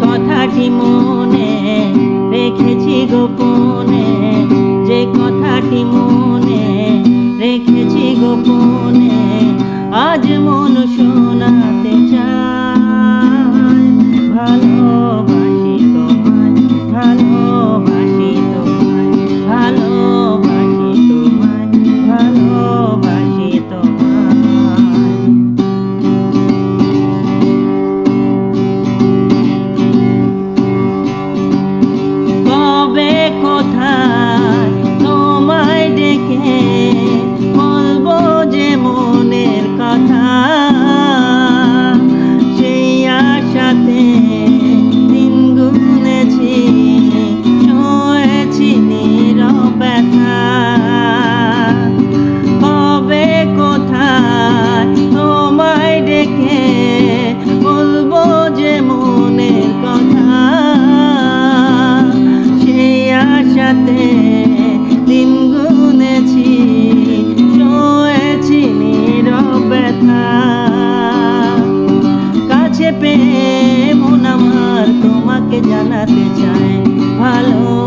কথাটি মনে রেখেছি গোপনে যে কথাটি মনে রেখেছি গোপনে। Кота. আশাতে দিন গুনেছি শোয়েছি ব্যথা। কাছে পেয়ে মন আমার তোমাকে জানাতে চায় ভালো